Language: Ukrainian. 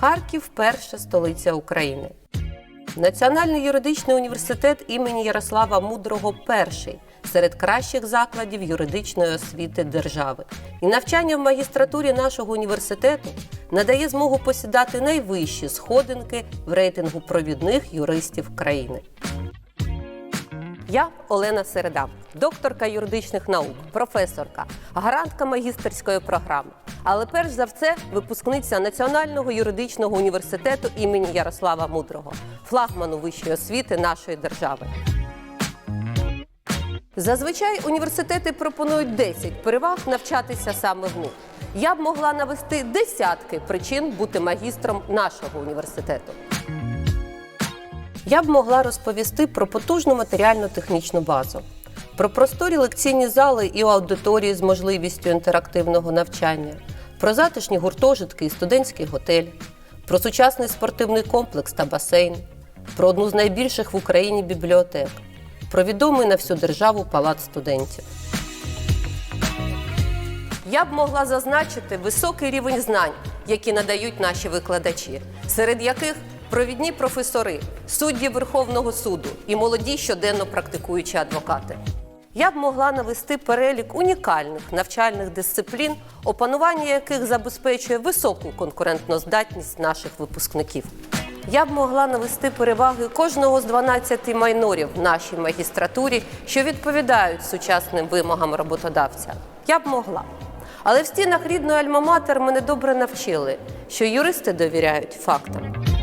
Харків перша столиця України. Національний юридичний університет імені Ярослава Мудрого перший серед кращих закладів юридичної освіти держави. І навчання в магістратурі нашого університету надає змогу посідати найвищі сходинки в рейтингу провідних юристів країни. Я Олена Середа, докторка юридичних наук, професорка, гарантка магістерської програми. Але перш за все випускниця Національного юридичного університету імені Ярослава Мудрого, флагману вищої освіти нашої держави. Зазвичай університети пропонують 10 переваг навчатися саме в них. Я б могла навести десятки причин бути магістром нашого університету. Я б могла розповісти про потужну матеріально-технічну базу, про просторі лекційні зали і аудиторії з можливістю інтерактивного навчання, про затишні гуртожитки і студентський готель, про сучасний спортивний комплекс та басейн, про одну з найбільших в Україні бібліотек, про відомий на всю державу палац студентів. Я б могла зазначити високий рівень знань, які надають наші викладачі, серед яких провідні професори, судді Верховного суду і молоді щоденно практикуючі адвокати. Я б могла навести перелік унікальних навчальних дисциплін, опанування яких забезпечує високу конкурентноздатність наших випускників. Я б могла навести переваги кожного з 12 майнорів в нашій магістратурі, що відповідають сучасним вимогам роботодавця. Я б могла. Але в стінах рідної альма-матер мене добре навчили, що юристи довіряють фактам.